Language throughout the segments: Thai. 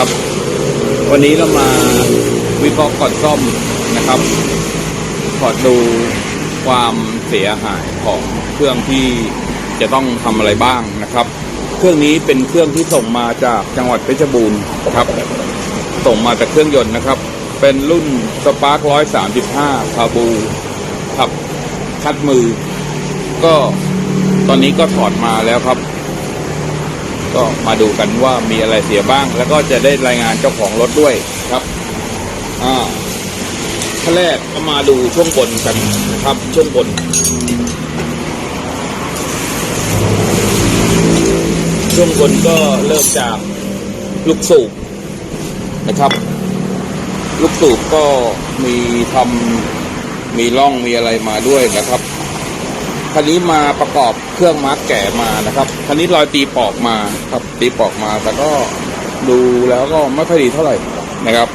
นะครับ วันนี้เรามาวิเคราะห์ก่อนซ่อมนะครับขอดูความเสียหายของเครื่องที่จะต้องทำอะไรบ้างนะครับ เครื่องนี้เป็นเครื่องที่ส่งมาจากจังหวัดเพชรบูรณ์ครับ ส่งมาจากเครื่องยนต์นะครับ เป็นรุ่นสปาร์คร้อยสามสิบห้าคาบูครับคัดมือ ก็ตอนนี้ก็ถอดมาแล้วครับ ก็มาดูกันว่ามีอะไรเสียบ้าง แล้วก็จะได้รายงานเจ้าของรถด้วยครับอ่าขั้นแรกก็มาดูช่วงบนกันนะครับ ช่วงบนช่วงบนก็เริ่มจากลูกสูบนะครับ ลูกสูบก็มีทำมีร่องมีอะไรมาด้วยนะครับ คันนี้มาประกอบเครื่องมาร์กแก่มานะครับคันนี้รอยตีปอกมาครับตีปอกมาแต่ก็ดูแล้วก็ไม่ค่อยดีเท่าไหร่นะครับ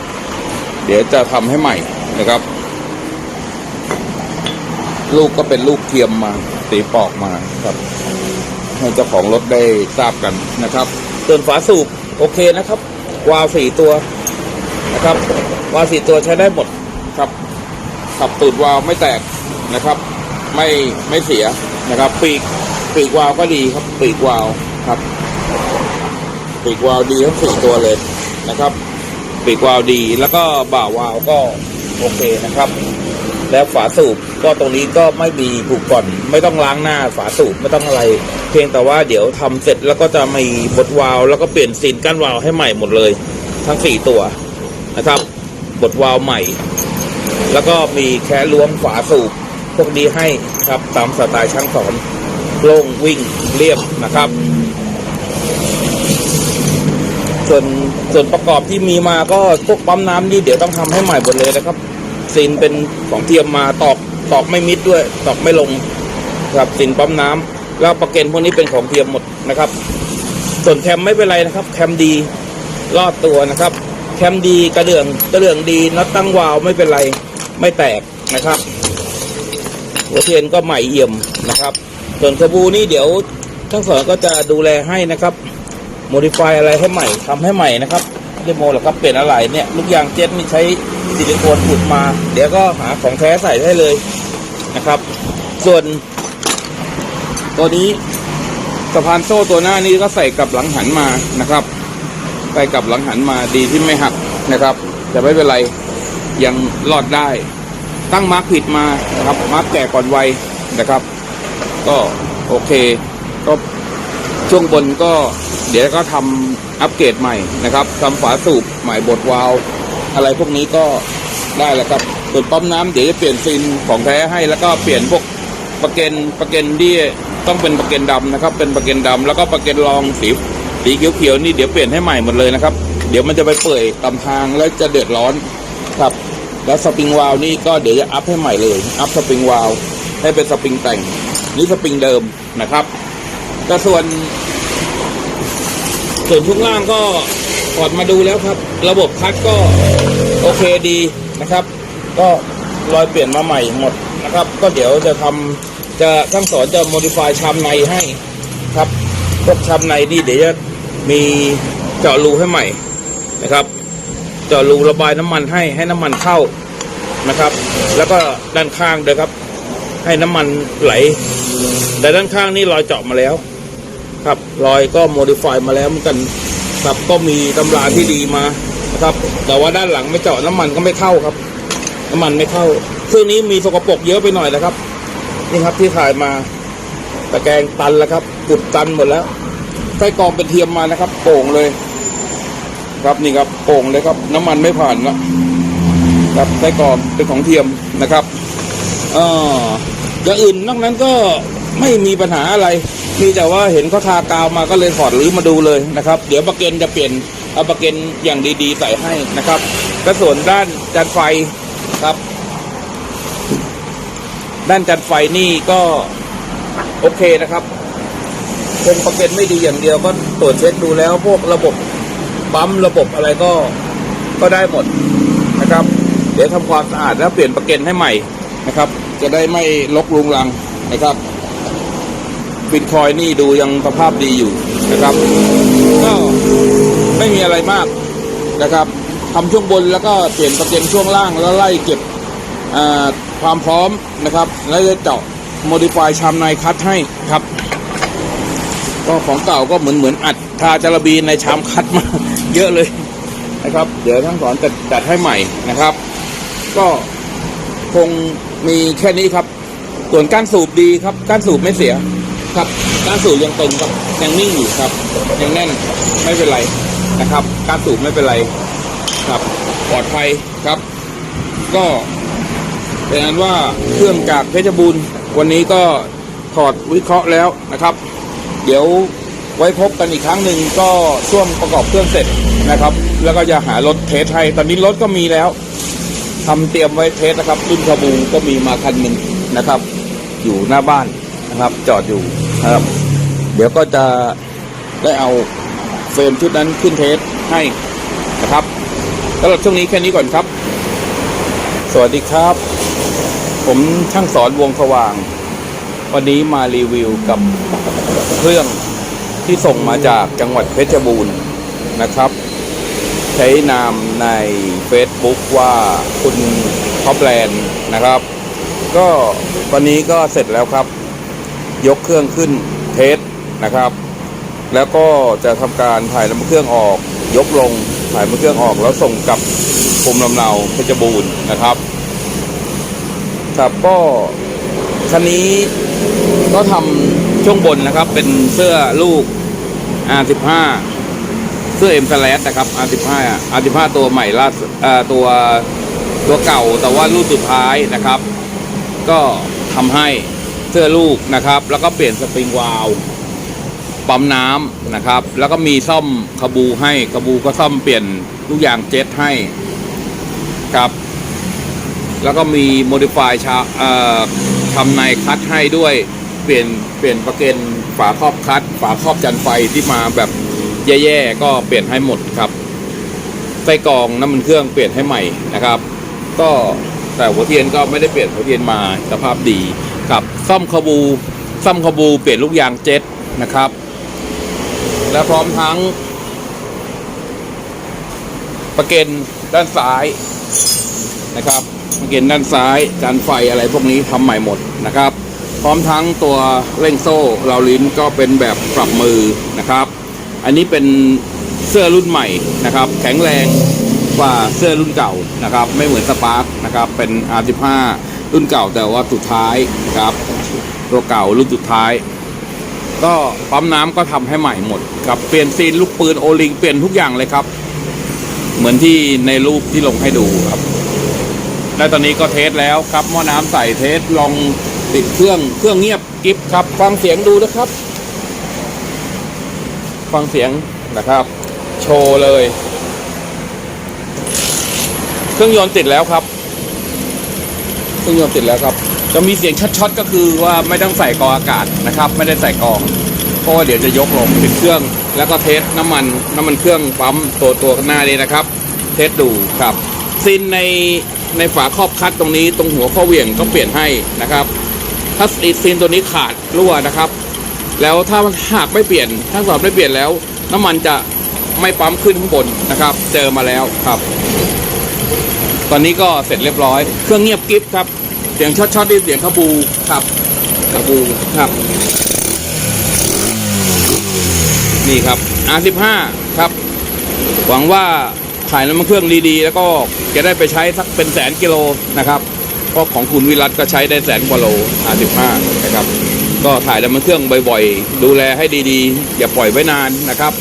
เดี๋ยวจะทำให้ใหม่นะครับ ลูกก็เป็นลูกเทียมมาตีปอกมาครับให้เจ้าของรถได้ทราบกันนะครับส่วนฝาสูบโอเคนะครับ วาวสี่ตัวนะครับ วาวสี่ตัวใช้ได้หมดครับขับตูดวาวไม่แตกนะครับ ไม่ไม่เสียนะครับ ปีกปีกวาล์วก็ดีครับ ปีกวาล์วครับ ปีกวาล์วดีทั้งสี่ตัวเลยนะครับ ปีกวาล์วดีแล้วก็บ่าวาล์วก็โอเคนะครับ แล้วฝาสูบก็ตรงนี้ก็ไม่มีผูกก่อน ไม่ต้องล้างหน้าฝาสูบไม่ต้องอะไร เพียงแต่ว่าเดี๋ยวทำเสร็จแล้วก็จะมีบดวาล์วแล้วก็เปลี่ยนซีนกั้นวาล์วให้ใหม่หมดเลย ทั้งสี่ตัวนะครับบดวาล์วใหม่ แล้วก็มีแค่ล้วงฝาสูบ พวกนี้ให้ครับตามสไตล์ช่างสอนโล่งวิ่งเรียบนะครับ ส่วนส่วนประกอบที่มีมาก็พวกปั๊มน้ำนี่เดี๋ยวต้องทำให้ใหม่หมดเลยนะครับซีนเป็นของเทียมมาตอกตอกไม่มิดด้วย ตอกไม่ลงครับซีนปั๊มน้ำแล้วประเกันพวกนี้เป็นของเทียมหมดนะครับ ส่วนแคมไม่เป็นไรนะครับ แคมดีรอดตัวนะครับ แคมดีกระเดื่องกระเดื่องดีน็อตตั้งวาล์วไม่เป็นไรไม่แตกนะครับ หัวเทียนก็ใหม่เอี่ยมนะครับ ส่วนกระบูนี่เดี๋ยวทั้งสองก็จะดูแลให้นะครับโมดิฟายอะไรให้ใหม่ทำให้ใหม่นะครับไม่ได้โมหรอกครับเปลี่ยนอะไรเนี่ยลูกยางเจ็ตนี่ใช้ซิลิโคนอุดมา เดี๋ยวก็หาของแท้ใส่ได้เลยนะครับ ส่วน ตัวนี้สะพานโซ่ตัวหน้านี้ก็ใส่กับหลังหันมานะครับ ใส่กับหลังหันมาดีที่ไม่หักนะครับ แต่ไม่เป็นไรยังรอดได้ ตั้งมาร์กผิดมานะครับมาร์กแก่ก่อนวัยนะครับ ก็โอเค ก็ช่วงบนก็เดี๋ยวก็ทำอัปเกรดใหม่นะครับทำฝาสูบใหม่บดวาล์วอะไรพวกนี้ก็ได้แล้วครับส่วนปั๊มน้ำเดี๋ยวจะเปลี่ยนซินของแท้ให้แล้วก็เปลี่ยนพวกประเกนประเกนที่ต้องเป็นประเกนดำนะครับ เป็นประเกนดำแล้วก็ประเกนรองสีสีเขียวๆนี่เดี๋ยวเปลี่ยนให้ใหม่หมดเลยนะครับ เดี๋ยวมันจะไปเปื่อยตามทางแล้วจะเดือดร้อนครับ แล้วสปริงวาลนี่ก็เดี๋ยวจะอัพให้ใหม่เลย อัพสปริงวาลให้เป็นสปริงแต่ง นี่สปริงเดิมนะครับ แต่ส่วน ส่วนช่วงล่างก็ถอดมาดูแล้วครับ ระบบคัดก็โอเคดีนะครับ ก็รอยเปลี่ยนมาใหม่หมดนะครับ ก็เดี๋ยวจะทำจะทั้งสอนจะโมดิฟายชามในให้ครับพวกชามในนี่เดี๋ยวจะมีเจาะรูให้ใหม่นะครับ เจาะรูระบายน้ำมันให้ให้น้ำมันเข้านะครับ แล้วก็ด้านข้างด้วยครับ ให้น้ำมันไหล แต่ด้านข้างนี่รอยเจาะมาแล้ว ครับรอยก็โมดิฟายมาแล้วเหมือนกันครับก็มีตำราที่ดีมานะครับ แต่ว่าด้านหลังไม่เจาะน้ำมันก็ไม่เข้าครับ น้ำมันไม่เข้าเครื่องนี้มีสกปรกเยอะไปหน่อยนะครับนี่ครับที่ถ่ายมาตะแกรงตันแล้วครับกุดตันหมดแล้วไส้กรองเป็นเทียมมานะครับโป่งเลย ครับนี่ครับโป่งเลยครับ น้ำมันไม่ผ่านแล้วครับไส้กรองเป็นของเทียมนะครับเอออย่างอื่นนอกนั้นก็ไม่มีปัญหาอะไรมีแต่ว่าเห็นเขาทากาวมาก็เลยถอดหรือมาดูเลยนะครับ เดี๋ยวประเก็นจะเปลี่ยนเอาประเก็นอย่างดีๆใส่ให้นะครับและส่วนด้านจานไฟครับ ด้านจานไฟนี่ก็โอเคนะครับคงประเก็นไม่ดีอย่างเดียวก็ตรวจเช็คดูแล้วพวกระบบ ปั๊มระบบอะไรก็ก็ได้หมดนะครับ เดี๋ยวทำความสะอาดแล้วเปลี่ยนประเก็นให้ใหม่นะครับ จะได้ไม่ลกลุงรังนะครับบิตคอยนี่ดูยังสภาพดีอยู่นะครับ ก็ไม่มีอะไรมากนะครับทำช่วงบนแล้วก็เปลี่ยนประเด็นช่วงล่างแล้วไล่เก็บความพร้อมนะครับ แล้วจะเจาะ modify ชามในคัดให้ครับ ก็ของเก่าก็เหมือนเหมือนอัดทาจารบีในชามคัดมา เยอะเลยนะครับ เดี๋ยวทั้งสอนจัดจัดให้ใหม่นะครับ ก็คงมีแค่นี้ครับ ส่วนการสูบดีครับการสูบไม่เสียครับการสูบยังตึงครับยังนิ่งอยู่ครับ ยังแน่นไม่เป็นไรนะครับการสูบไม่เป็นไรครับปลอดภัยครับ ก็เป็นอันว่าเครื่องจากเพชรบูรณ์วันนี้ก็ถอดวิเคราะห์แล้วนะครับ เดี๋ยว ไว้พบกันอีกครั้งหนึ่งก็ช่วงประกอบเครื่องเสร็จนะครับ แล้วก็จะหารถเทสให้ตอนนี้รถก็มีแล้วทำเตรียมไว้เทสนะครับ รุ่นคาบูก็มีมาคันหนึ่งนะครับ อยู่หน้าบ้านนะครับ จอดอยู่นะครับ เดี๋ยวก็จะได้เอาเฟรมชุดนั้นขึ้นเทสให้นะครับสำหรับช่วงนี้แค่นี้ก่อนครับ สวัสดีครับ ผมช่างสอนวงสว่าง วันนี้มารีวิวกับเครื่อง ที่ส่งมาจากจังหวัดเพชรบูรณ์นะครับ ใช้นามใน Facebook ว่าคุณท็อปแลนด์นะครับ ก็วันนี้ก็เสร็จแล้วครับ ยกเครื่องขึ้นเทสนะครับ แล้วก็จะทำการถ่ายน้ำเครื่องออก ยกลงถ่ายน้ำเครื่องออกแล้วส่งกลับภูมิลำเนาเพชรบูรณ์นะครับครับก็คันนี้ก็ทำ ช่วงบนนะครับ เป็นเสื้อลูก R15 เสื้อ M s l a s นะครับ R15 R15 ตัวใหม่ล่าสุดตัวตัวเก่าแต่ว่ารุ่นสุดท้ายนะครับ ก็ทำให้เสื้อลูกนะครับ แล้วก็เปลี่ยนสปริงวาลวปั๊มน้ำนะครับ แล้วก็มีซ่อมคาบูให้คาบูก็ซ่อมเปลี่ยนลูกยางเจ็ตให้ครับ แล้วก็มีโมดิฟายชาเอ่อทำในคัดให้ด้วย เปลี่ยนเปลี่ยนประเก็นฝาครอบคัดฝาครอบจันไฟที่มาแบบแย่ๆก็เปลี่ยนให้หมดครับไส้กรองน้ำมันเครื่องเปลี่ยนให้ใหม่นะครับ ก็แต่หัวเทียนก็ไม่ได้เปลี่ยนหัวเทียนมาสภาพดีครับซ่อมคาบูซ่อมคาบูเปลี่ยนลูกยางเจ็ตนะครับ และพร้อมทั้ง ประเก็นด้านซ้ายนะครับประเก็นด้านซ้ายจานไฟอะไรพวกนี้ทำใหม่หมดนะครับ ร้อมทั้งตัวเร่งโซ่เราลิ้นก็เป็นแบบปรับมือนะครับ อันนี้เป็นเสื้อรุ่นใหม่นะครับ แข็งแรงกว่าเสื้อรุ่นเก่านะครับ ไม่เหมือนสปาร์กนะครับเป็น R15 รุ่นเก่าแต่ว่าสุดท้ายนะครับ ตัวเก่ารุ่นสุดท้าย ก็ปั๊มน้ำก็ทำให้ใหม่หมดครับเปลี่ยนซีนลูกปืนโอลิงเปลี่ยนทุกอย่างเลยครับ เหมือนที่ในรูปที่ลงให้ดูครับและตอนนี้ก็เทสแล้วครับหม้อน้ำใส่เทสลอง ติดเครื่องเครื่องเงียบกิฟครับ ฟังเสียงดูนะครับ ฟังเสียงนะครับ โชว์เลย เครื่องยนต์ติดแล้วครับ เครื่องยนต์ติดแล้วครับ จะมีเสียงช็อตๆก็คือว่าไม่ต้องใส่กองอากาศนะครับ ไม่ได้ใส่กองเพราะว่าเดี๋ยวจะยกลงติดเครื่อง แล้วก็เทสน้ำมันน้ำมันเครื่องปั๊มตัวตัวข้างหน้านี้นะครับ เทสดูครับซินในในฝาครอบคัดตรงนี้ตรงหัวข้อเหวี่ยงก็เปลี่ยนให้นะครับ ถ้าซีนตัวนี้ขาดรั่วนะครับ แล้วถ้าหากไม่เปลี่ยนถ้าสอบไม่เปลี่ยนแล้ว น้ำมันจะไม่ปั๊มขึ้นข้างบนนะครับ เจอมาแล้วครับ ตอนนี้ก็เสร็จเรียบร้อย เครื่องเงียบกิฟครับ เสียงช็อตๆนี่เสียงคาบูครับคาบูครับ นี่ครับ R15 ครับ หวังว่าขายน้ำมันเครื่องดีๆ แล้วก็จะได้ไปใช้สักเป็นแสนกิโลนะครับ เพราะของคุณวิรัตก็ใช้ได้แสนกว่าโล R15 นะครับ ก็ถ่ายน้ำมันเครื่องบ่อยๆ ดูแลให้ดีๆ อย่าปล่อยไว้นานนะครับ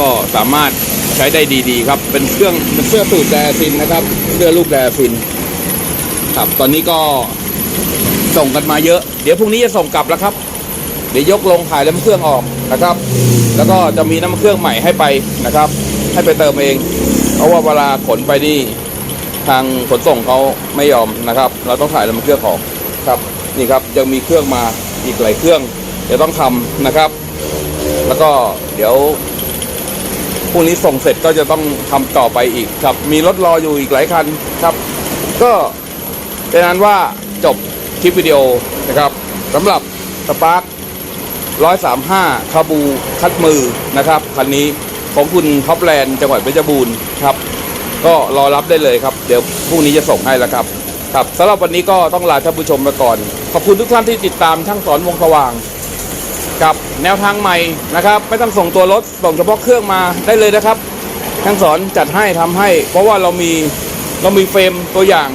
ก็สามารถใช้ได้ดีๆ ครับ เป็นเครื่องเป็นเสื้อสูตรแดซินนะครับ เสื้อลูกแดซิน ครับ ตอนนี้ก็ส่งกันมาเยอะ เดี๋ยวพรุ่งนี้จะส่งกลับแล้วครับ เดี๋ยวยกลงถ่ายน้ำมันเครื่องออกนะครับ แล้วก็จะมีน้ำมันเครื่องใหม่ให้ไปนะครับ ให้ไปเติมเอง เพราะว่าเวลาขนไปนี่ ทางขนส่งเขาไม่ยอมนะครับ เราต้องถ่ายน้ำเครื่องออกครับนี่ครับยังมีเครื่องมาอีกหลายเครื่องเดี๋ยวต้องทำนะครับ แล้วก็เดี๋ยวพรุ่งนี้ส่งเสร็จก็จะต้องทำต่อไปอีกครับ มีรถรออยู่อีกหลายคันครับ ก็เป็นนั้นว่าจบคลิปวิดีโอนะครับสำหรับสปาร์ค135คาบูคัดมือนะครับคันนี้ของคุณท็อปแลนด์จังหวัดเพชรบูรณ์ครับ ก็รอรับได้เลยครับ เดี๋ยวพรุ่งนี้จะส่งให้แล้วครับ ครับสำหรับวันนี้ก็ต้องลาท่านผู้ชมไปก่อน ขอบคุณทุกท่านที่ติดตามช่างสอนวงสว่าง กับแนวทางใหม่นะครับ ไม่ต้องส่งตัวรถส่งเฉพาะเครื่องมาได้เลยนะครับช่างสอนจัดให้ทำให้ เพราะว่าเรามีเรามีเฟรมตัวอย่าง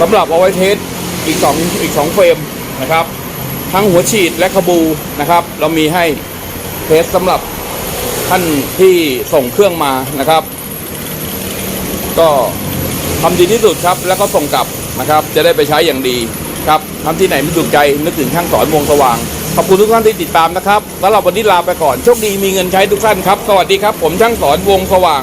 สำหรับเอาไว้เทสอีกสองอีกสองเฟรมนะครับ ทั้งหัวฉีดและขบูนะครับ เรามีให้เทสสำหรับท่านที่ส่งเครื่องมานะครับ ก็ทำดีที่สุดครับ แล้วก็ส่งกลับนะครับ จะได้ไปใช้อย่างดีครับทำที่ไหนไม่ถูกใจนึกถึงช่างสอนวงสว่าง ขอบคุณทุกท่านที่ติดตามนะครับแล้วเราวันนี้ลาไปก่อน โชคดีมีเงินใช้ทุกท่านครับ สวัสดีครับ ผมช่างสอนวงสว่าง